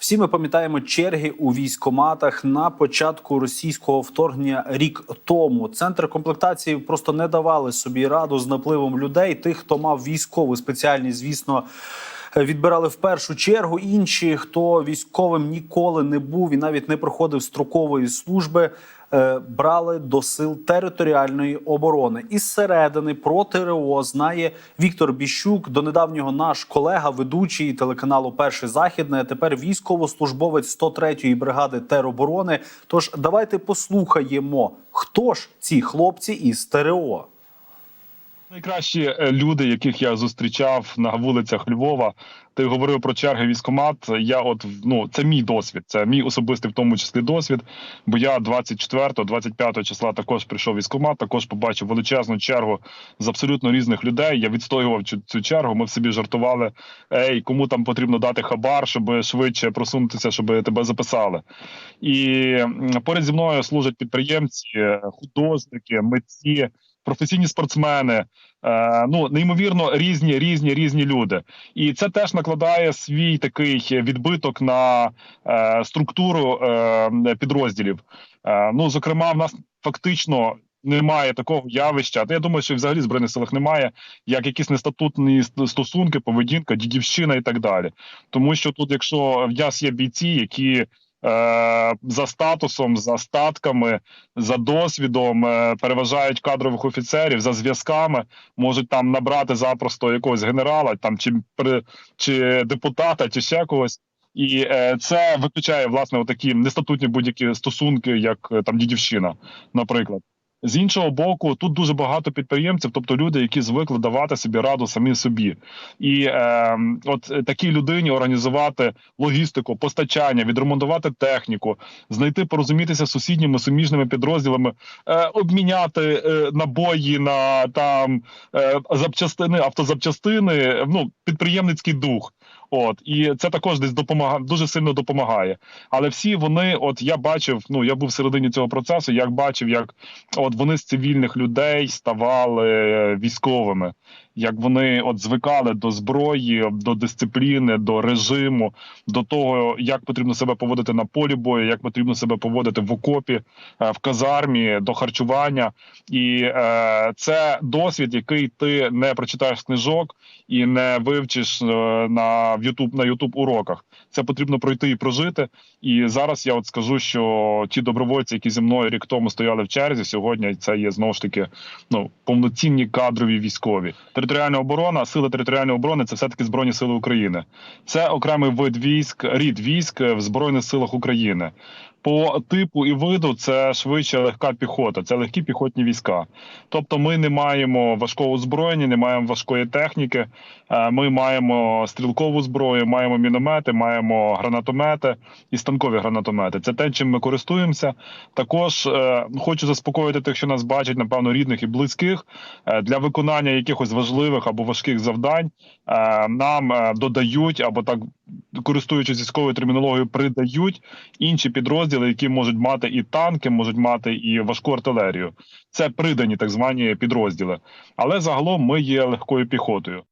Всі ми пам'ятаємо черги у військоматах на початку російського вторгнення рік тому. Центр комплектації просто не давали собі раду з напливом людей. Тих, хто мав військову спеціальність, звісно. Відбирали в першу чергу інші, хто військовим ніколи не був і навіть не проходив строкової служби, е, брали до сил територіальної оборони. Із середини про ТРО знає Віктор Біщук, до недавнього наш колега, ведучий телеканалу Перший Західний, а тепер військовослужбовець 103-ї бригади тероборони. Тож давайте послухаємо, хто ж ці хлопці із ТРО. Найкращі е, люди, яких я зустрічав на вулицях Львова. Ти говорив про черги військомат. Я, от ну, це мій досвід, це мій особистий в тому числі досвід. Бо я 24-25 числа також прийшов військомат, також побачив величезну чергу з абсолютно різних людей. Я відстоював цю, цю чергу. Ми в собі жартували. Ей, кому там потрібно дати хабар, щоб швидше просунутися, щоб тебе записали. І поряд зі мною служать підприємці, е, художники, митці, професійні спортсмени. Е, ну неймовірно різні, різні, різні люди, і це теж накладає свій такий відбиток на е, структуру е, підрозділів. Ну зокрема, в нас фактично. Немає такого явища. Я думаю, що взагалі збройних силах немає як якісь нестатутні стосунки, поведінка, дідівщина і так далі. Тому що тут, якщо в нас є бійці, які за статусом, за статками, за досвідом е, переважають кадрових офіцерів за зв'язками, можуть там набрати запросто якогось генерала, там чи чи депутата, чи ще когось. І е, це виключає власне такі нестатутні будь-які стосунки, як е, там дідівщина, наприклад. З іншого боку, тут дуже багато підприємців, тобто люди, які звикли давати собі раду самі собі, і е, от такій людині організувати логістику, постачання, відремонтувати техніку, знайти порозумітися з сусідніми суміжними підрозділами, е, обміняти е, набої на там е, запчастини, автозапчастини. Ну підприємницький дух. От і це також десь допомагає дуже сильно допомагає. Але всі вони, от я бачив, ну я був всередині цього процесу, як бачив, як от вони з цивільних людей ставали е, військовими, як вони от звикали до зброї, до дисципліни, до режиму, до того, як потрібно себе поводити на полі бою, як потрібно себе поводити в окопі, е, в казармі, до харчування. І е, це досвід, який ти не прочитаєш книжок і не вивчиш е, на в YouTube, на YouTube уроках. Це потрібно пройти і прожити. І зараз я от скажу, що ті добровольці, які зі мною рік тому стояли в черзі, сьогодні це є знову ж таки ну повноцінні кадрові військові. Територіальна оборона, сили територіальної оборони це все таки збройні сили України. Це окремий вид військ, рід військ в збройних силах України. По типу і виду це швидше легка піхота, це легкі піхотні війська. Тобто, ми не маємо важкого озброєння, не маємо важкої техніки. Е, Ми маємо стрілкову зброю, маємо міномети, маємо гранатомети і станкові гранатомети. Це те, чим ми користуємося. Також е, хочу заспокоїти тих, що нас бачать, напевно, рідних і близьких Е, для виконання якихось важливих або важких завдань. Нам додають або так користуючись військовою термінологією, придають інші підрозділи, які можуть мати і танки, можуть мати і важку артилерію. Це придані так звані підрозділи. Але загалом ми є легкою піхотою.